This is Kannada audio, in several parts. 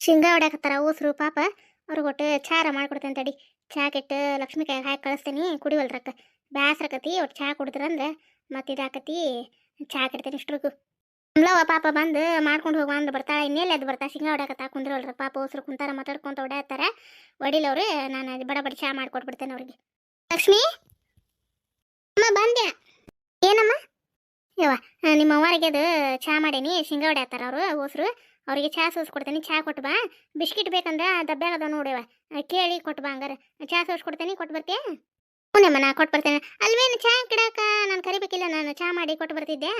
ಶೇಂಗಾ ಹೊಡ್ಯಾಕತ್ತಾರ ಊಸ್ರು ಪಾಪ. ಅವ್ರಿಗೆ ಒಟ್ಟು ಚಾರ ಮಾಡಿಕೊಡ್ತೇನೆ ತಡಿ. ಚಾ ಕೆಟ್ಟು ಲಕ್ಷ್ಮಿ ಕೈ ಹಾಕಿ ಕಳಿಸ್ತೀನಿ ಕುಡಿವಲ್ರಕ್ಕ ಬ್ಯಾಸ್ರಕತಿ ಒಟ್ಟು ಚಾ ಕುಡಿದ್ರಂದ್ರೆ ಮತ್ತೆ ಇದಾಕತಿ, ಚಾ ಕೆಡ್ತೇನೆ ಇಷ್ಟ್ರಿಗೂ. ಪಾಪ ಬಂದು ಮಾಡ್ಕೊಂಡು ಹೋಗುವ ಅಂದ್ರೆ ಬರ್ತಾ ಇನ್ನೆಲ್ಲ ಅದು ಬರ್ತಾ ಶೇಂಗಾ ಹೊಡ್ಯಾಕತ್ತ ಕುಂದ್ರಲ್ರ ಪಾಪ ಉಸ್ರು ಕುಂತಾರ, ಮಾತಾಡ್ಕೊಂತ ಹೊಡ್ಯಾತಾರ ಹೊಡಿಲವ್ರು ನಾನು ಬಡ ಬಡ ಚಾ ಮಾಡ್ಕೊಟ್ಬಿಡ್ತೇನೆ ಅವ್ರಿಗೆ. ಲಕ್ಷ್ಮಿ? ಅಮ್ಮ ಬಂದೆ ಏನಮ್ಮ? ಯವ್ವ ನಿಮ್ಮ ಅವ್ವರಿಗೆ ಅದು ಚಾ ಮಾಡೇನಿ, ಶೇಂಗಾ ಹೊಡ್ಯಾತಾರ ಅವರು ಓಸ್ರು ಅವರಿಗೆ ಚಾ ಸೋಸ್ಕೊಡ್ತೀನಿ ಚಹಾ ಕೊಟ್ಟು ಬಾ. ಬಿಸ್ಕಿಟ್ ಬೇಕಂದ್ರೆ ಡಬ್ಬ್ಯಾಗ ಅದಾವ ನೋಡಿವ ಕೇಳಿ ಕೊಟ್ಟು ಬಾ ಹಂಗಾರೆ. ಚಾ ಸೋಸ್ಕೊಡ್ತೀನಿ ಕೊಟ್ಟು ಬರ್ತೀಯ? ಹ್ಞೂನಮ್ಮ ನಾ ಕೊಟ್ಟು ಬರ್ತೇನೆ. ಅಲ್ವೇನು ಚಹಾ ಕಿಡಾಕ ನಾನು ಕರಿಬೇಕಿಲ್ಲ, ನಾನು ಚಹಾ ಮಾಡಿ ಕೊಟ್ಟು ಬರ್ತಿದ್ದೆ.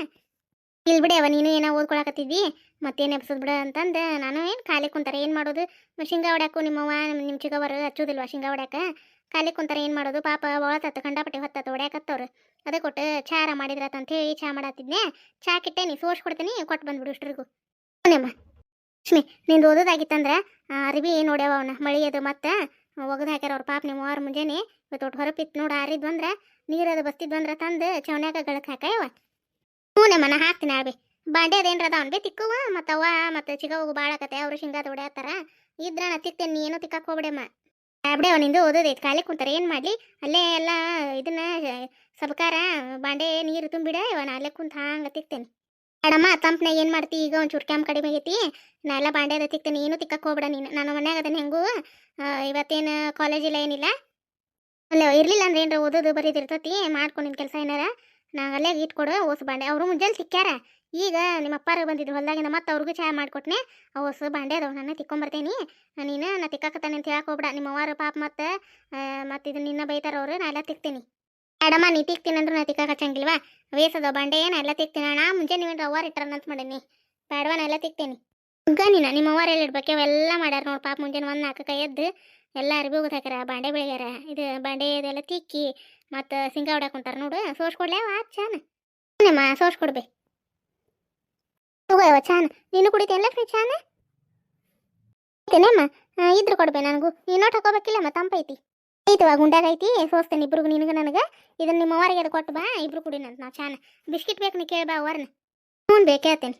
ಇಲ್ಲಿ ಅವ ನೀನು ಏನೋ ಓದ್ಕೊಳಕತ್ತಿದ್ದಿ? ಮತ್ತೇನು ಎಬ್ಸೋದು ಬಿಡ ಅಂತಂದು ನಾನು ಏನು ಖಾಲಿ ಕುಂತಾರೆ ಏನು ಮಾಡೋದು? ಶೇಂಗಾ ಹೊಡ್ಯಾಕು ನಿಮ್ಮವ್ವ ನಿಮ್ಮ ಚಿಕ್ಕವರು ಹಚ್ಚೋದಿಲ್ವ ಶೇಂಗಾ ಹೊಡ್ಯಾಕ ಖಾಲಿ ಕುಂತಾರೆ ಏನು ಮಾಡೋದು? ಪಾಪ ಒಳತತ್ತು ಕಂಡಾಪಟ್ಟೆ ಹೊತ್ತತ್ತು ಹೊಡ್ಯಾಕತ್ತವ್ರು ಅದೇ ಕೊಟ್ಟು ಚಾರ ಮಾಡಿದ್ರತ್ತ ಅಂತ ಹೇಳಿ ಚಾ ಮಾಡತ್ತಿದ್ನೆ ಚಾ ಕಿಟ್ಟೇನಿ ಸೋರ್ಸ್ ಕೊಡ್ತೀನಿ ಕೊಟ್ಟು ಬಂದ್ಬಿಡು ಇಷ್ಟರಿಗೂ. ಹ್ಞೂನಮ್ಮ ಲಕ್ಷ್ಮಿ ನಿಂದು ಓದೋದಾಗಿತ್ತಂದ್ರೆ ಅರಿವಿ ನೋಡ್ಯಾವ ಅವನ, ಮಳಿ ಅದು ಮತ್ತೆ, ಒಗದು ಹಾಕ್ಯಾರ ಅವ್ರ ಪಾಪ ನಿಮ್ಮ ವಾರ ಮುಂಜಾನೆ ಇವತ್ತು ಒಟ್ಟು ಹೊರಪಿತ್ತು ನೋಡು ಆರಿದ್ವಂದ್ರೆ ನೀರದು ಬಸ್ತಿದ್ವಂದ್ರೆ ತಂದು ಚವನ್ಯಾಗ ಗಳಕ್ಕೆ ಹಾಕಾಯವ ಹ್ಞೂನಮ್ಮ ಮನ ಹಾಕ್ತೀನಿ ಆಳ್ಬಿ ಬಾಂಡೆ ಅದೇನ್ರ ಅದಾವನ್ ಬಿ ತಿಕ್ಕುವ ಮತ್ತು ಅವ್ವ ಮತ್ತು ಚಿಗವು ಭಾಳ ಕತೆ ಅವ್ರು ಶೇಂಗಾದ ಹೊಡ್ಯಾತಾರ, ಇದ್ರ ನಾ ತಿಕ್ತೇನೆ, ನೀ ಏನೋ ತಿಕ್ಕಕ್ಕೆ ಹೋಗ್ಬಿಡಮ್ಮ. ಬಿಡೆ ನಿಂದು ಓದೋದೈತೆ ಖಾಲಿ ಕುಂತಾರೆ, ಏನು ಮಾಡಲಿ? ಅಲ್ಲೇ ಎಲ್ಲ ಇದನ್ನ, ಸಬಕಾರ, ಬಾಂಡೆ, ನೀರು ತುಂಬಿಡ ಇವನ ಅಲ್ಲೇ ಕುಂತ ಹಂಗೆ ತಿಕ್ತೇನೆ. ಮೇಡಮ್ಮ ತಂಪ್ನಾಗ ಏನು ಮಾಡ್ತಿ? ಈಗ ಒಂಚೂರು ಕ್ಯಾಮ್ ಕಡಿಮೆ ಆಗೈತಿ. ನಾ ಎಲ್ಲ ಬಾಂಡೆ ಅದ ತಿಕ್ತೇನೆ ಏನು ತಿಕ್ಕಕ್ಕೆ ಹೋಗ್ಬೇಡ ನೀನು. ನಾನು ಮನ್ಯಾಗ ಅದನ್ನ ಹೆಂಗು ಇವತ್ತೇನು ಕಾಲೇಜ್ ಇಲ್ಲ, ಏನಿಲ್ಲ. ಅಲ್ಲ ಇರಲಿಲ್ಲ ಅಂದ್ರೆ ಏನಾರ ಓದೋದು ಬರೀದಿರ್ತತಿ ಮಾಡ್ಕೊಂಡಿನ ಕೆಲಸ ಏನಾರ ನಾ ಅಲ್ಲೇ ಇಟ್ಕೊಡು ಓಸ್ ಬಾಂಡೆ. ಅವರು ಮುಂಜಾನೆ ತಿಕ್ಕ್ಯಾರ ಈಗ ನಿಮ್ಮ ಅಪ್ಪಾರ ಬಂದಿದ್ರು ಹೊಲ್ದಾಗಿನ ಮತ್ತೆ ಅವ್ರಿಗೂ ಚಹಾ ಮಾಡ್ಕೊಟ್ನೆ. ಆ, ಹೊಸ ಬಾಂಡೆ ಅದಾವ, ನಾನು ತಿಕ್ಕೊಂಬರ್ತೇನೆ ನೀನು ನಾ ತಿಕ್ಕಾಕತ್ತಾನೆ ಅಂತ ಹೇಳಕ್ಕೆ ಹೋಗ್ಬೇಡ. ನಿಮ್ಮ ಅವ್ವಾರ ಪಾಪ ಮತ್ತೆ ಮತ್ತೆ ಇದು ನಿನ್ನ ಬೈತಾರ ಅವರು, ನಾ ಎಲ್ಲ ತಿಕ್ತೀನಿ. ಮೇಡಮ್ಮ ನೀ ತಿಕ್ತೀನಿ ಅಂದ್ರೆ ನಾ ತಿಕ್ಕಾಕ ಹಚ್ಚಂಗಿಲ್ವಾ? ವೇಸದ ಬಾಂಡೆ ನಾ ಎಲ್ಲ ತಿಕ್ತೀನಿ. ಅಣ್ಣ ಮುಂಜಾನೆ ನೀವು ಅವ್ವಾರ ಇಟ್ಟಾರ ಅಂತ ಮಾಡೀನಿ. ಬೇಡವಾ ಎಲ್ಲ ತಿಕ್ತೀನಿ. ತಿಕ್ತೇನಿ ಗನಿನ ನಿಮ್ಮ ಅವ್ವಾರ ಎಲ್ಲ ಇಡ್ಬೇಕು? ಅವೆಲ್ಲ ಮಾಡ್ಯಾರ ನೋಡಿ ಪಾಪ ಮುಂಜಾನೆ ಒಂದು ನಾಲ್ಕು ಕೈ ಎದ್ದು ಎಲ್ಲ ಅರ್ಬಿ ಹೋಗಿ ಹಾಕ್ಯಾರ, ಬಾಂಡೆ ಬೆಳಗ್ಯಾರ. ಇದು ಬಾಂಡೆ ಇದೆಲ್ಲ ತಿಕ್ಕಿ ಮತ್ತು ಸಿಂಗ ಹೊಡ್ಯಾಕ ಕುಂತಾರ ನೋಡು. ಸೋಸ್ ಕೊಡ್ಲೇ ಆ ಚಾನ. ನಿಮ್ಮ ಸೋಸ್ ತಗೋಯವ ಚಾನ. ನೀನು ಕುಡಿತೀನಿ ಲಕ್ಷ್ಮಿ ಚಾನ? ಕುಡಿತೇನಮ್ಮ? ಇದ್ರು ಕೊಡ್ಬೇ ನನಗೂ. ನೀನು ಹಾಕೋಬೇಕಿಲ್ಲ ತಂಪೈತಿ. ಐತವ ಗುಂಡಾಗ ಐತಿ ಸೋಸ್ತೇನೆ ಇಬ್ರಿಗೂ ನಿನಗೆ ನನಗೆ. ಇದನ್ನ ನಿಮ್ಮ ಅವರಿಗೆ ಅದು ಕೊಟ್ಟು ಬಾ, ಇಬ್ರು ಕುಡಿನಂತ ನಾವು ಚಾನ. ಬಿಸ್ಕಿಟ್ ಬೇಕು ನೀ ಕೇಳಿ ಬಾ ಅವ್ರನ್ನ ಹ್ಞೂ ಬೇಕೇ ಹೇಳ್ತೇನೆ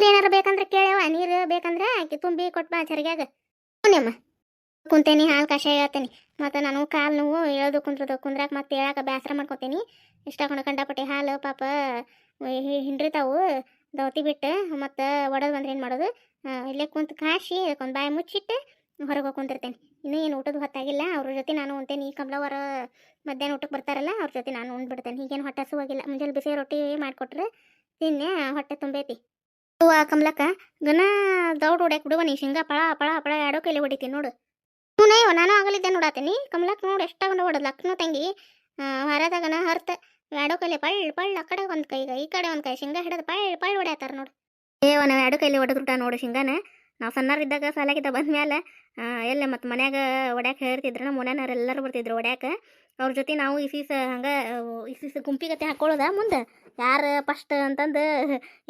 ಏನಾರು ಬೇಕಂದ್ರೆ ಕೇಳ್ಯವ ನೀರು ಬೇಕಂದ್ರೆ ಆಕಿ ತುಂಬಿ ಕೊಟ್ಟು ಬಾ ಚರಿಗ್ಯಾಗ. ಹ್ಞೂನಮ್ಮ ಕುಂತೇನಿ, ಹಾಲು ಕಷಾಯ ಹೇಳ್ತೇನೆ. ಮತ್ತು ನಾನು ಕಾಲು ನೋವು ಹೇಳೋದು ಕುಂದ್ರದು, ಕುಂದ್ರಾಕ ಮತ್ತೆ ಹೇಳಕ್ಕೆ ಬೇಸರ ಮಾಡ್ಕೊತೀನಿ. ಇಷ್ಟ ಕಂಡಪಟ್ಟೆ ಹಾಲು, ಪಾಪ ಹಿಂಡಿರ್ತಾವು. ದವತಿ ಬಿಟ್ಟು ಮತ್ತು ಒಡೋದು ಬಂದ್ರೆ ಏನು ಮಾಡೋದು? ಇಲ್ಲೇ ಕುಂತು ಕಾಶಿ, ಅದಕ್ಕೊಂದು ಬಾಯಿ ಮುಚ್ಚಿಟ್ಟು ಹೊರಗೆ ಹೋಗ್ಕೊಂಡಿರ್ತೇನೆ ಇನ್ನೂ ಏನು ಊಟದ ಹೊತ್ತಾಗಿಲ್ಲ, ಅವ್ರ ಜೊತೆ ನಾನು ಉಣ್ತೇನೆ. ಈ ಕಮಲವರ ಮಧ್ಯಾಹ್ನ ಊಟಕ್ಕೆ ಬರ್ತಾರಲ್ಲ, ಅವ್ರ ಜೊತೆ ನಾನು ಉಂಡ್ಬಿಡ್ತೇನೆ ಈಗೇನು ಹೊಟ್ಟೆ ಹಸುವಾಗಿಲ್ಲ. ಮುಂಜಾನೆ ಬಿಸಿ ರೊಟ್ಟಿ ಮಾಡಿಕೊಟ್ರೆ ತಿನ್ನೆ ಹೊಟ್ಟೆ ತುಂಬೈತಿ. ಹೂವು ಕಮಲಕ್ಕ, ಗನ ದೌಡ್ ಹೊಡ್ಯಾಕ ಬಿಡುವ ನೀ. ಶೇಂಗಾ ಪಳ ಪಳ ಪಳ ಎರಡೋ ಕೈಲಿ ಹೊಡಿತೀನಿ ನೋಡು. ಹ್ಞೂ ನಾನು ಆಗಲಿದ್ದೆ ನೋಡಾತೀನಿ ಕಮಲಕ್ಕ ನೋಡು ಎಷ್ಟಾಗ ಹೊಡೋದು. ಲಕ್ನೋ ತಂಗಿ ಹೊರದಾಗನ ಹರ್ತ. ಎರಡೋ ಕೈಲಿ ಪಳ್ ಪಳ್, ಆ ಕಡೆ ಒಂದು ಕೈಗ, ಈ ಕಡೆ ಒಂದು ಕೈ. ಶೇಂಗಾ ಹಿಡಿದು ಪಳ್ ಪಳ್ ಹೊಡ್ಯಾತಾರ ನೋಡು. ಏವ ನಾವು ಎರಡು ಕೈಲಿ ಹೊಡೆದ್ಬಿಟ್ಟ ನೋಡು ಶೇಂಗಾನ. ನಾವು ಸಣ್ಣರಿದ್ದಾಗ ಸಾಲಾಗಿದ್ದ ಬಂದ ಮೇಲೆ ಎಲ್ಲ ಮತ್ತು ಮನ್ಯಾಗ ಒಡ್ಯಾಕೆ ಹೇಳ್ತಿದ್ರು, ನಮ್ಮ ಮನೆಯವ್ರು ಎಲ್ಲರೂ ಬರ್ತಿದ್ರು ಒಡ್ಯಾಕೆ. ಅವ್ರ ಜೊತೆ ನಾವು ಇಸೀಸ ಹಂಗೆ ಇಸೀಸ ಗುಂಪಿಗತೆ ಹಾಕೊಳ್ಳೋದ ಮುಂದೆ. ಯಾರು ಫಸ್ಟ್ ಅಂತಂದು,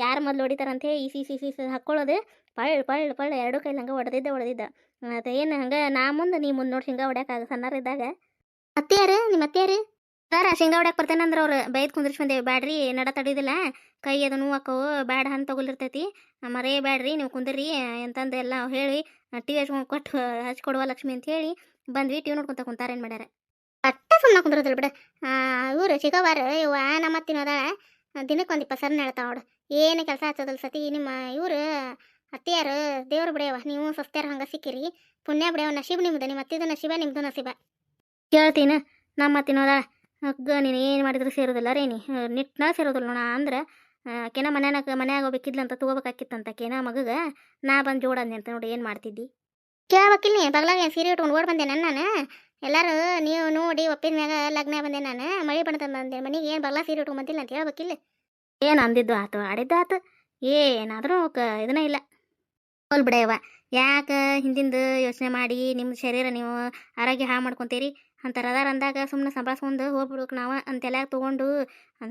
ಯಾರು ಮೊದಲು ಹೊಡಿತಾರಂತ ಇಸೀಸ್ ಇಸೀಸ್ ಹಾಕ್ಕೊಳ್ಳೋದು ಪಳ್ ಪಳ್ ಪಳ್, ಎರಡು ಕೈಲಿ ಹಂಗೆ ಹೊಡೆದಿದ್ದೆ ಹೊಡೆದಿದ್ದ ಮತ್ತು ಏನು ಹಂಗೆ ನಾ ಮುಂದೆ, ನೀ ಮುಂದೆ ನೋಡಿ ಹಿಂಗೆ ಹೊಡ್ಯಾಕ ಸಣ್ಣರಿದ್ದಾಗ ಅತ್ತೆಯಾರು ನಿಮ್ಮ ಅತ್ತೆಯಾರು? ಸರ, ಶೇಂಗಾ ಬರ್ತೇನೆ ಅಂದ್ರೆ ಅವ್ರು ಬೈದ್ ಕುಂದ್ರಿಸ್ ಬಂದೇವಿ ಬ್ಯಾಡ್ರಿ, ನಡ ತಡಿದಿಲ್ಲ. ಕೈ ಅದು ನೋವಾಕವು, ಬ್ಯಾಡ ಹಂಗೆ ತಗೊಲಿರ್ತೈತಿ. ಮರೇ ಬ್ಯಾಡ್ರಿ, ನೀವು ಕುಂದ್ರಿ ಅಂತಂದು ಎಲ್ಲ ಹೇಳಿ, ಟಿ ವಿ ಹಚ್ಕೊಂಡು ಕೊಟ್ಟು ಹಚ್ಕೊಡುವ ಲಕ್ಷ್ಮಿ ಅಂತ ಹೇಳಿ ಬಂದ್ವಿ. ಟಿ ನೋಡ್ಕೊಂತ ನೋಡ್ಕೊಂತ ಕುಂತಾರೇನು ಮಾಡ್ಯಾರ? ಅಟ್ಟ ಸುಮ್ಮನೆ ಕುಂದ್ರದಿಲ್ಲ ಬಿಡ. ಇವ್ರು ಚಿಕ್ಕವಾರ ಇವ ನಮ್ಮ ತಿನ್ನೋದಾಳ ದಿನಕ್ಕೆ ಒಂದು ಇಪ್ಪತ್ತು ಸರ್ ಹೇಳ್ತಾವ ನೋಡು. ಏನು ಕೆಲಸ ಹಚ್ಚೋದಿಲ್ಲ ಸತಿ, ನಿಮ್ಮ ಇವ್ರು ಅತ್ತೆಯಾರು, ದೇವ್ರು ಬಿಡೆಯವ ನೀವು ಸಸ್ತ್ಯಾರ ಹಂಗೆ ಸಿಕ್ಕಿರಿ. ಪುಣ್ಯ ಬಿಡೆಯವ ನಶೀಬ್ ನಿಮ್ದು ನಿಮ್ಮ ಅತ್ತಿದು ನಶೀಬ, ನಿಮ್ದು ನಸೀಬ ಕೇಳ್ತೀನಿ, ನಮ್ಮ ತಿನ್ನೋದ ಹಗ್ಗ ನೀನು ಏನು ಮಾಡಿದ್ರು ಸೇರೋದಿಲ್ಲ ರೀ ನೀ. ನಿಟ್ಟಿನಾಗ ಸೇರೋದಿಲ್ಲ ನೋಣ ಅಂದ್ರೆ ಆಕೆನ ಮನ್ಯಾಗ ಮನ್ಯಾಗ ಹೋಗ್ಬೇಕಿದ್ಲಂತ ತಗೋಬೇಕಾಕಿತ್ತಂತ ಆಕೆನ ಮಗಗ. ನಾ ಬಂದು ಜೋಡಂದೆ ಅಂತ ನೋಡಿ ಏನು ಮಾಡ್ತಿದ್ದಿ. ಕೇಳ್ಬೇಕಿಲ್ಲ ನೀ ಬಗ್ಲಾಗ ಸೀರೆ ಉಟ್ಕೊಂಡು ಓಡ್ ಬಂದೆ ನಾನು ಎಲ್ಲರೂ ನೀವು ನೋಡಿ ಒಪ್ಪಿದ ಮ್ಯಾಗ ಲಗ್ನ ಬಂದೆ ನಾನು? ಮಳೆ ಬಂದ ಬಂದೆ ಮನೆಗೆ ಏನು ಬಗ್ಲಾ ಸೀರೆ ಉಟ್ಕೊಂಡು ಬಂದಿಲ್ಲ ಅಂತ ಹೇಳ್ಬೇಕಿಲ್ಲ ಏನು ಅಂದಿದ್ದು ಆತು ಆಡಿದ್ದು ಆತು? ಏನಾದರೂ ಕ ಇದನ್ನ ಇಲ್ಲ. ಹೋಲ್ ಬಿಡಯವ್ವ ಯಾಕೆ ಹಿಂದಿಂದು ಯೋಚನೆ ಮಾಡಿ ನಿಮ್ಮ ಶರೀರ ನೀವು ಆರೋಗ್ಯ ಹಾಳು ಮಾಡ್ಕೊತೀರಿ? ಅಂತಾರೆ ಅದಾರ ಅಂದಾಗ ಸುಮ್ಮನೆ ಸಂಭಾಳಿಸ್ಕೊಂಡು ಹೋಗ್ಬಿಡ್ಬೇಕು ನಾವು ಅಂತೆಲ್ಲ ತೊಗೊಂಡು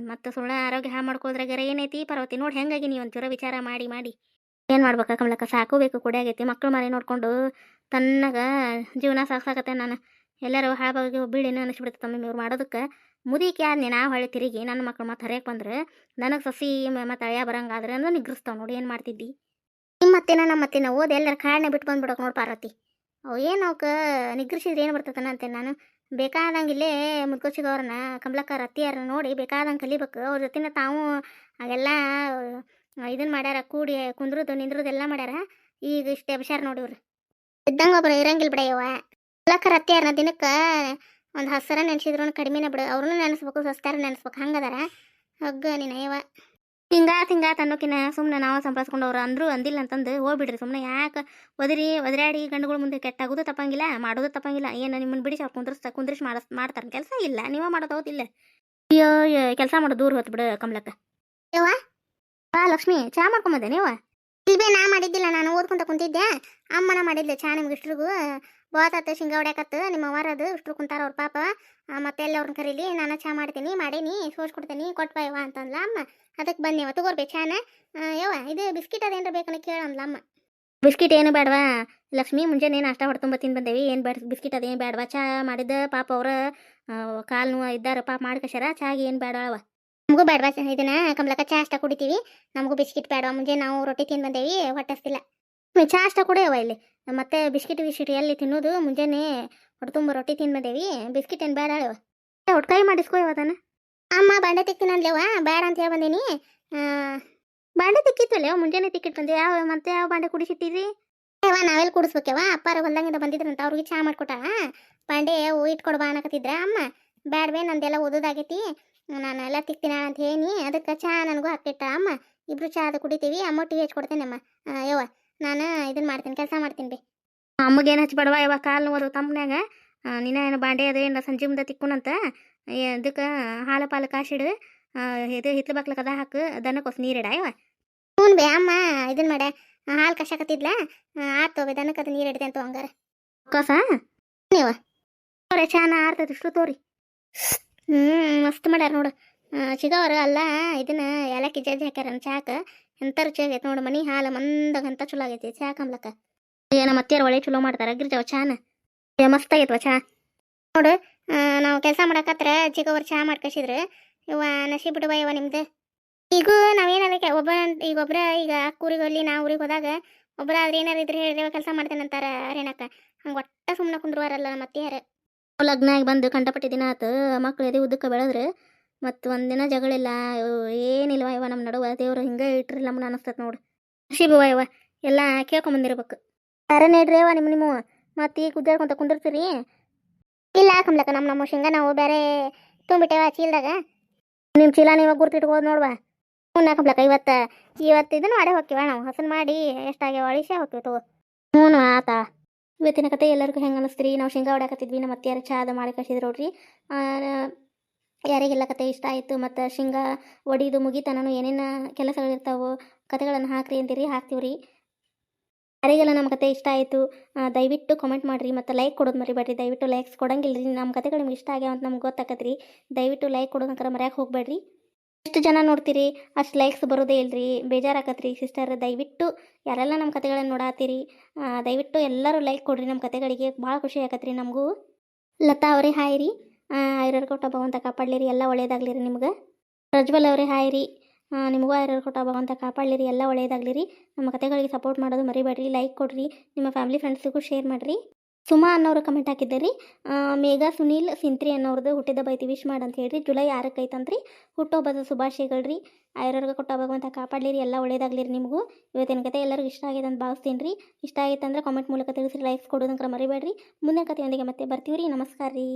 ಮತ್ತು ಸುಳ್ಳ ಆರೋಗ್ಯ ಹಾಳು ಮಾಡ್ಕೋದ್ರಾಗಾರ ಏನೈತಿ ಪರ್ವತಿ ನೋಡಿ ಹೆಂಗಾಗಿ ನೀವು ಒಂಚೂರ ವಿಚಾರ ಮಾಡಿ ಮಾಡಿ. ಏನು ಮಾಡ್ಬೇಕು ಕಮಲಕ್ಕ? ಸಾಕು ಬೇಕು ಆಗೈತಿ. ಮಕ್ಕಳು ಮರಿ ನೋಡಿಕೊಂಡು ತನ್ನಗ ಜೀವನ ಸಾಕ್ಸಾಕತ್ತೆ ನಾನು. ಎಲ್ಲರೂ ಹಾಳಾಗಿ ಬೀಳಿನ ಅನಿಸ್ಬಿಡ್ತೈತೆ ತಮ್ಮ ಇವ್ರು ಮಾಡೋದಕ್ಕೆ. ಮುದಿಕೆ ಆದ್ನಿ ನಾ ಹೊಳೆ ತಿರುಗಿ ನನ್ನ ಮಕ್ಳು ಮತ್ತೆ ಹರಿಯಕ್ಕೆ ಬಂದ್ರೆ ನನಗೆ ಸಸಿ ಮತ್ತು ಅಳಿಯ ಬರಂಗಾದ್ರೆ ಅಂದ್ರೆ ನಿಗ್ರಿಸ್ತಾವ ನೋಡಿ ಏನು ಮಾಡ್ತಿದ್ದಿ. ನಿಮ್ಮ ಮತ್ತೇನ ನಮ್ಮ ಅತ್ತೆನ ಓದಿ ಎಲ್ಲರ ಕಾಡನ್ನ ಬಿಟ್ಟು ಬಂದ್ಬಿಡೋಕೆ ನೋಡಿ ಪಾರ್ವತಿ. ಅವು ಏನು ಅವಕ್ಕೆ ನಿಗ್ರಿಸಿದ್ರೆ ಏನು ಬರ್ತದನ ಅಂತೇನೆ ನಾನು. ಬೇಕಾದಂಗೆ ಇಲ್ಲೇ ಕಮಲಕ್ಕರ ಅತ್ತಿಯಾರನ್ನ ನೋಡಿ ಬೇಕಾದಂಗೆ ಕಲಿಬೇಕು. ಅವ್ರ ಜೊತೆನ ತಾವು ಅವೆಲ್ಲ ಇದನ್ನ ಮಾಡ್ಯಾರ, ಕೂಡಿ ಕುಂದ್ರದು, ನಿಂದ್ರದು ಎಲ್ಲ ಮಾಡ್ಯಾರ. ಈಗ ಇಷ್ಟೇ ಅಭಿಷಾರ ನೋಡಿವ್ರಿ ಇದ್ದಂಗೆ ಒಬ್ರು ಇರಂಗಿಲ್ಲ ಬಿಡ ಯವ್ವ ಕಮಲಕ್ಕರ ಅತ್ತಿಯಾರನ್ನ ದಿನಕ್ಕೆ ಒಂದು ಹಸರ ನೆನೆಸಿದ್ರು ಕಡಿಮೆನೇ ಬಿಡು. ಅವ್ರನ್ನೂ ನೆನೆಸ್ಬೇಕು ಸಸ್ತಾರ ನೆನೆಸ್ಬೇಕು. ಹಂಗದಾರ? ಹಗ್ಗ ನೀನು ಯವ್ವ ಹಿಂಗಾತ್ ಹಿಂಗಾತ್ ಅನ್ನೋಕಿನ ಸುಮ್ಮನೆ ನಾವು ಸಂಪಾದಿಸ್ಕೊಂಡವ್ರು ಅಂದ್ರು ಅಂದಿಲ್ಲ ಅಂತಂದು ಹೋಗ್ಬಿಡ್ರಿ. ಸುಮ್ಮನೆ ಯಾಕೆ ಒದರಿ ಒದರಾಡಿ ಗಂಡುಗಳ ಮುಂದೆ ಕೆಟ್ಟಾಗೋದು ತಪ್ಪಂಗಿಲ್ಲ ಮಾಡೋದು ತಪ್ಪಂಗಿಲ್ಲ. ಏನು ನಿಮ್ಮನ್ನ ಬಿಡಿಸಿ ಅವ್ರು ಕುಂದ್ರಿಸ್ ಕುಂದ್ರಿಸಿ ಮಾಡಿಸ್ ಮಾಡ್ತಾರೆ. ಕೆಲಸ ಇಲ್ಲ ನೀವ ಮಾಡೋದು ಹೌದಿಲ್ಲ ಅಯ್ಯೋ ಕೆಲಸ ಮಾಡೋದು ದೂರ ಹೋತ್ ಬಿಡು ಕಮಲಕ್ಕ. ಯವ್ವ? ಬಾ ಲಕ್ಷ್ಮಿ ಚಾ ಮಾಡ್ಕೊಂಬಂದೆ ನೀವ? ಇಲ್ವೇ ನಾ ಮಾಡಿದ್ದಿಲ್ಲ ನಾನು ಓದ್ಕೊಂತ ಕುಂತಿದ್ದೆ. ಅಮ್ಮನ ಮಾಡಿದ್ದೆ ಚಾ ನಿಮ್ಗೆ ಇಷ್ಟ್ರಿಗೂ. ಬೋತಾತ ಶೇಂಗಾ ಹೊಡ್ಯಾಕತ್ತು ನಿಮ್ಮ ಅವರದು ಇಷ್ಟ್ರು ಕುಂತಾರ ಅವ್ರ ಪಾಪ. ಮತ್ತೆ ಎಲ್ಲ ಅವ್ರನ್ನ ಕರೀಲಿ ನಾನು ಚಾ ಮಾಡ್ತೀನಿ ಮಾಡೀನಿ ಸೋಸ್ ಕೊಡ್ತೀನಿ ಯವ್ವ ಅಂತಂದ್ಲ ಅಮ್ಮ. ಅದಕ್ಕೆ ಅವ ತಗೋರ್ಬೇ ಚಾನ. ಯವ್ವ ಇದು ಬಿಸ್ಕಿಟ್ ಅದೇನ್ರ ಬೇಕನ್ನ ಕೇಳಂದ್ಲ ಅಮ್ಮ. ಬಿಸ್ಕಿಟ್ ಏನು ಬೇಡವಾ ಲಕ್ಷ್ಮಿ ಮುಂಜಾನೆ ನಾಷ್ಟ ಹೊಡ್ತುಂಬ ತಿಂದು ಬಂದೇವಿ ಏನು ಬೇಡ ಬಿಸ್ಕಿಟ್ ಅದೇನು ಬೇಡವಾ ಚಾ ಮಾಡಿದ ಪಾಪ ಅವ್ರ ಕಾಲು ನೋವು ಇದ್ದಾರ ಪಾಪ ಮಾಡ್ಕಶಾರ ಚಾಗಿ ಏನು ಬೇಡವ ನಮಗೂ ಬೇಡವಾ ಇದನ್ನ ಕಮಲಕ್ಕ ಚಾ ಅಷ್ಟ ಕುಡಿತೀವಿ. ನಮಗೂ ಬಿಸ್ಕಿಟ್ ಬೇಡವಾ ಮುಂಜಾನೆ ನಾವು ರೊಟ್ಟಿ ತಿಂದು ಬಂದೇವಿ ಹೊಟ್ಟಸ್ತಿಲ್ಲ. ಚಾ ಅಷ್ಟ ಕುಡಿಯವ ಇಲ್ಲಿ. ಮತ್ತೆ ಬಿಸ್ಕಿಟ್ ಬಿಸ್ಕಿಟ್ ಎಲ್ಲಿ ತಿನ್ನೋದು? ಮುಂಜಾನೆ ಹೊಟ್ಟೆ ರೊಟ್ಟಿ ತಿಂದು ಬಂದೇವಿ ಬಿಸ್ಕಿಟ್ ಏನು ಬೇಡ ಅಳವ ಒಟ್ಕಾಯಿ ಮಾಡಿಸ್ಕೋ ಅದನ್ನ. ಅಮ್ಮ, ಬಾಂಡೆ ತಿಕ್ತೀನಲ್ಲೇವ ಬೇಡ ಅಂತ ಹೇಳಿ ಬಂದೀನಿ. ಬಾಂಡೆ ತಿಕ್ಕಿತ್ತಲ್ಲ ಮುಂಜಾನೆ ತಿಕ್ಕಿಟ್ ಬಂದೆ ಯಾವ, ಮತ್ತೆ ಯಾವ ಬಾಂಡೆ ಕುಡಿಸಿಟ್ಟಿರಿ ಯವ್ವ ನಾವೆಲ್ಲಿ ಕುಡಿಸ್ಬೇಕವ ಅಪ್ಪಾರ ಹೊಲ್ದಂಗಿಂದ ಬಂದಿದ್ರಂತ. ಅವ್ರಿಗೆ ಚಾ ಮಾಡ್ಕೊಟ್ಟ ಬಾಂಡೆ ಅವು ಇಟ್ಕೊಡು ಬಾ ಅನ್ನಕತ್ತಿದ್ರ ಅಮ್ಮ. ಬೇಡವೇ ನಂದೆಲ್ಲ ಓದೋದಾಗೈತಿ. ನಾನು ಎಲ್ಲ ತಿಕ್ತೀನ ಅಂತ ಹೇಳಿ ಅದಕ್ಕೆ ಚಾ ನನಗೂ ಹಾಕಿಟ್ಟ ಅಮ್ಮ. ಇಬ್ರು ಚಾ ಅದು ಕುಡಿತೀವಿ. ಅಮ್ಮ ಟಿ ಹೆಚ್ ಕೊಡ್ತೇನೆ ಅಮ್ಮ ಯವ್ವ. ನಾನು ಇದನ್ನ ಮಾಡ್ತೀನಿ ಕೆಲಸ ಮಾಡ್ತೀನಿ ಬಿ. ಅಮ್ಮಗೆ ಏನು ಹಚ್ಬೇಡವ ಯಾವ ಕಾಲು ನೋವು ತಮ್ಮನ್ಯಾಗ? ನಿನ್ನ ಏನು ಬಾಂಡೆ ಅದು ಏನು ಸಂಜೆ ಮುಂದೆ ತಿಕ್ಕುನಂತ ಇದಕ್ಕೆ ಹಾಲು ಪಾಲು ಕಾಸಿಡು ಇದು ಹಿತ್ಲು ಬಾಕ್ಲ ಕದ ಹಾಕು ದನಕ್ಕೋಸ್ ನೀರಿಡ ಇವ. ಹ್ಞೂ ಬೇ ಅಮ್ಮ ಇದನ್ನ ಮಾಡ. ಹಾಲು ಕಷಾಕತ್ತಿದ್ಲ? ಆತು ಬೇ ದನಕ್ಕೆ ಅದು ನೀರು ಇಡ್ದೆ ಅಂತ ಹಂಗಾರ. ಕಸ? ನೀವ ಅವ್ರೆ ಚಾನ ಆರ್ತದ ಇಷ್ಟು ತೋರಿ. ಹ್ಞೂ ಮಸ್ತ್ ಮಾಡ್ಯಾರ ನೋಡು. ಚಿಗವರ ಅಲ್ಲ, ಇದನ್ನ ಏಲಕ್ಕಿ ಜಜ್ಜಿ ಹಾಕ್ಯಾರ ಚಾಕ. ಎಂತ ರುಚಿ ಆಗೈತೆ ನೋಡು ಮನಿ, ಹಾಲು ಮಂದಗಂತ ಚಲೋ ಆಗೈತಿ ಚಾ ಏನ ಮತ್ತೇರು ಒಳ್ಳೆ ಚಲೋ ಮಾಡ್ತಾರ, ಅಗ್ರಿಜಾವ ಚಾನ. ಮಸ್ತ್ ಆಗೈತವ ಚಾ. ನೋಡು ನಾವು ಕೆಲಸ ಮಾಡಕತ್ರ ಚಿಗವ್ರು ಚಾ ಮಾಡ್ಕಸಿದ್ರು. ಇವ ನಸಿ ಬಿಡುವ ಇವ ನಿಮ್ದು. ಈಗ ನಾವೇನಾರ ಒಬ್ಬ, ಈಗ ಒಬ್ರ, ಈಗ ಅಕ್ಕೂರಿಗೆ ಅಲ್ಲಿ ನಾ ಊರಿಗೆ ಹೋದಾಗ ಒಬ್ರ ಆದ್ರೆ ಏನಾರ ಇದ್ರೆ ಹೇಳಿದ್ರೆ ಕೆಲಸ ಮಾಡ್ತೇನೆ ಅಂತಾರ ರೇಣಕ್ಕ ಹಂಗೆ ಒಟ್ಟ ಸುಮ್ಮನೆ ಕುಂದ್ರುವಾರಲ್ಲ ಮತ್ತೆ ಯಾರ ಲಗ್ನ ಆಗಿ ಬಂದು ಕಂಡಪಟ್ಟಿ ದಿನ ಆತು, ಮಕ್ಳು ಎದೆ ಉದ್ದಕ್ಕೆ ಬೆಳೆದ್ರೆ. ಮತ್ತು ಒಂದಿನ ಜಗಳಿಲ್ಲ ಏನಿಲ್ವ ಇವ ನಮ್ಮ ನಡುವ? ದೇವ್ರು ಹಿಂಗೆ ಇಟ್ರಿ ನಮ್ಮನ್ನ ಅನಿಸ್ತತ್ ನೋಡು. ಶಿಬವ ಇವ ಎಲ್ಲ ಕೇಳ್ಕೊಂಬಂದಿರ್ಬೇಕು ಅರ ನೀಡ್ರಿ ಅವ ನಿಮ್ಮ ನಿಮ್ಮ. ಮತ್ತೆ ಈಗ ಗುದ್ದಾಡ್ಕೊಂತ ಕುಂದಿರ್ತೀರಿ? ಇಲ್ಲ ಕಮ್ಲಕ್ಕ ನಮ್ಮ ನಮ್ಮ ಶೇಂಗಾ ನಾವು ಬೇರೆ ತುಂಬಿಟ್ಟೇವ ಚೀಲ್ದಾಗ. ನಿಮ್ಮ ಚೀಲ ನೀವು ಗುರ್ತಿಟ್ಕೋದು ನೋಡ್ವಾ. ಹ್ಞೂ ಕಮ್ಲಕ್ಕ, ಇವತ್ತು ಇವತ್ತು ಇದನ್ನು ಮಾಡೇ ಹೋಗ್ತೀವ ನಾವು. ಹಸನ್ ಮಾಡಿ ಎಷ್ಟಾಗ್ಯಾವ ಅಳಿಸೇ ಹೋಗ್ತೀವಿ ತಗೋ. ಹ್ಞೂ ಆತ. ಇವತ್ತಿನ ಕತೆ ಎಲ್ಲರಿಗೂ ಹೆಂಗೆ ಅನಿಸ್ತೀರಿ? ನಾವು ಶೇಂಗಾ ಹೊಡ್ಯಾಕತ್ತಿದ್ವಿ ನಮ್ಮ ಅತ್ತಿಯಾರ ಚಾ ಮಾಡಿ ಕಳಿಸಿದ್ರು ನೋಡ್ರಿ. ಯಾರಿಗೆಲ್ಲ ಕತೆ ಇಷ್ಟ ಆಯಿತು ಮತ್ತು ಶೇಂಗಾ ಒಡಿದು ಮುಗಿತನೂ ನಾನು ಏನೇನು ಕೆಲಸಗಳಿರ್ತಾವೋ ಕತೆಗಳನ್ನು ಹಾಕ್ರಿ ಅಂತೀರಿ? ಹಾಕ್ತೀವ್ರಿ. ಯಾರಿಗೆಲ್ಲ ನಮ್ಮ ಕತೆ ಇಷ್ಟ ಆಯಿತು ದಯವಿಟ್ಟು ಕಾಮೆಂಟ್ ಮಾಡಿರಿ ಮತ್ತು ಲೈಕ್ ಕೊಡೋದು ಮರಿಬೇಡ್ರಿ. ದಯವಿಟ್ಟು ಲೈಕ್ಸ್ ಕೊಡಂಗಿಲ್ಲ ರೀ ನಮ್ಮ ಕತೆಗಳು ನಿಮ್ಗೆ ಇಷ್ಟ ಆಗ್ಯಾವ ಅಂತ ನಮ್ಗೆ ಗೊತ್ತಾಕತ್ರಿ. ದಯವಿಟ್ಟು ಲೈಕ್ ಕೊಡೋದಕ್ಕಾರ ಮರ್ಯಾಕೆ ಹೋಗಬೇಡ್ರಿ. ಎಷ್ಟು ಜನ ನೋಡ್ತೀರಿ? ಅಷ್ಟು ಲೈಕ್ಸ್ ಬರೋದೇ ಇಲ್ರಿ. ಬೇಜಾರಾಕತ್ರಿ ಸಿಸ್ಟರ್ ದಯವಿಟ್ಟು ಯಾರೆಲ್ಲ ನಮ್ಮ ಕತೆಗಳನ್ನು ನೋಡಾತೀರಿ ದಯವಿಟ್ಟು ಎಲ್ಲರೂ ಲೈಕ್ ಕೊಡ್ರಿ. ನಮ್ಮ ಕತೆಗಳಿಗೆ ಭಾಳ ಖುಷಿ ಆಗತ್ರಿ ನಮಗೂ. ಲತಾ ಅವರೇ ಹಾಯ್ ರೀ. ಐರರ್ ಕೊಟ್ಟ ಭಗವಂತ ಕಾಪಾಡಲಿರಿ, ಎಲ್ಲ ಒಳ್ಳೇದಾಗ್ಲಿರಿ ನಿಮ್ಗೆ. ಪ್ರಜ್ವಲ್ ಅವರೇ, ಹಾಯ್ ರೀ. ನಿಮಗೂ ಐರರ್ ಕೊಟ್ಟ ಭಗವಂತ ಕಾಪಾಡಲಿರಿ, ಎಲ್ಲ ಒಳ್ಳೇದಾಗ್ಲಿರಿ. ನಮ್ಮ ಕತೆಗಳಿಗೆ ಸಪೋರ್ಟ್ ಮಾಡೋದು ಮರಿಬೇಡ್ರಿ ಲೈಕ್ ಕೊಡ್ರಿ. ನಿಮ್ಮ ಫ್ಯಾಮಿಲಿ ಫ್ರೆಂಡ್ಸಿಗೂ ಶೇರ್ ಮಾಡಿರಿ. ಸುಮಾ ಅನ್ನೋರು ಕಮೆಂಟ್ ಹಾಕಿದ್ದೀರಿ. ಮೇಘ, ಸುನೀಲ್, ಸಿಂತ್ರಿ ಅನ್ನೋರ್ದು ಹುಟ್ಟಿದ ಬೈತಿ ವಿಶ್ ಮಾಡಿ ಅಂತ ಹೇಳ್ರಿ. ಜುಲೈ ಆರಕ್ಕೆ ಐತಂತ್ರಿ. ಹುಟ್ಟೋಬದ ಶುಭಾಶಯಗಳ್ರಿ ಐರರ್ಗೆ ಕೊಟ್ಟ ಭಗವಂತ ಕಾಪಾಡಲಿರಿ, ಎಲ್ಲ ಒಳ್ಳೇದಾಗ್ಲಿರಿ ನಿಮಗೂ. ಇವತ್ತಿನ ಕತೆ ಎಲ್ಲರಿಗೂ ಇಷ್ಟ ಆಗಿದೆ ಅಂತ ಭಾವಿಸ್ತೀನಿ ರೀ. ಇಷ್ಟ ಆಗಿತ್ತಂದ್ರೆ ಕಾಮೆಂಟ್ ಮೂಲಕ ತಿಳಿಸಿ ಲೈಕ್ಸ್ ಕೊಡೋದಂಕ್ರ ಮರಿಬೇಡ್ರಿ. ಮುಂದಿನ ಕಥೆಯೊಂದಿಗೆ ಮತ್ತೆ ಬರ್ತೀವಿ ರೀ. ನಮಸ್ಕಾರ ರೀ.